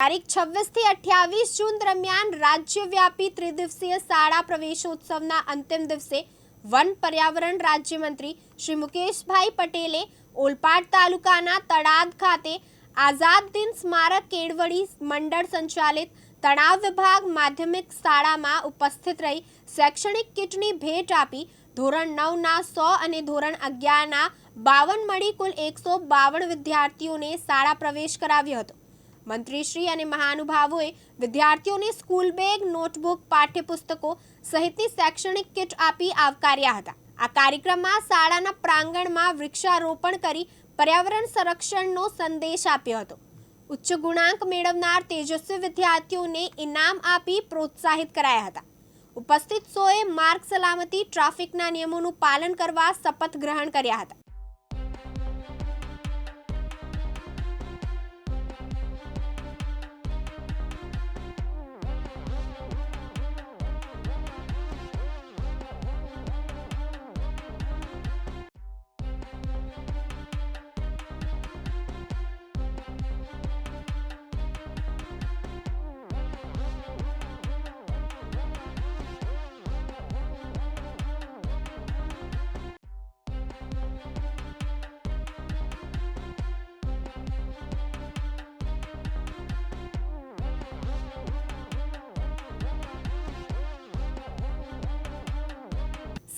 તારીખ છવ્વીસથી અઠ્યાવીસ જૂન દરમિયાન રાજ્યવ્યાપી ત્રિદિવસીય શાળા પ્રવેશોત્સવના અંતિમ દિવસે વન પર્યાવરણ રાજ્યમંત્રી શ્રી મુકેશભાઈ પટેલે ઓલપાડ તાલુકાના તળાદ ખાતે આઝાદ દિન સ્મારક કેળવડી મંડળ સંચાલિત તણાવ વિભાગ માધ્યમિક શાળામાં ઉપસ્થિત રહી શૈક્ષણિક કીટની ભેટ આપી ધોરણ નવના સો અને ધોરણ અગિયારના બાવન મળી કુલ એકસો બાવન વિદ્યાર્થીઓને શાળા પ્રવેશ કરાવ્યો હતો. મંત્રીશ્રી અને મહાનુભાવોએ વિદ્યાર્થીઓને સ્કૂલ બેગ, નોટબુક, પાઠ્યપુસ્તકો સહિતની શૈક્ષણિક કિટ આપી આવકાર્યા હતા. આ કાર્યક્રમમાં શાળાના પ્રાંગણમાં વૃક્ષારોપણ કરી પર્યાવરણ સંરક્ષણનો સંદેશ આપ્યો હતો. ઉચ્ચ ગુણાંક મેળવનાર તેજસ્વી વિદ્યાર્થીઓને ઇનામ આપી પ્રોત્સાહિત કરાયા હતા. ઉપસ્થિત સોએ માર્ગ સલામતી, ટ્રાફિકના નિયમોનું પાલન કરવા શપથ ગ્રહણ કર્યા હતા.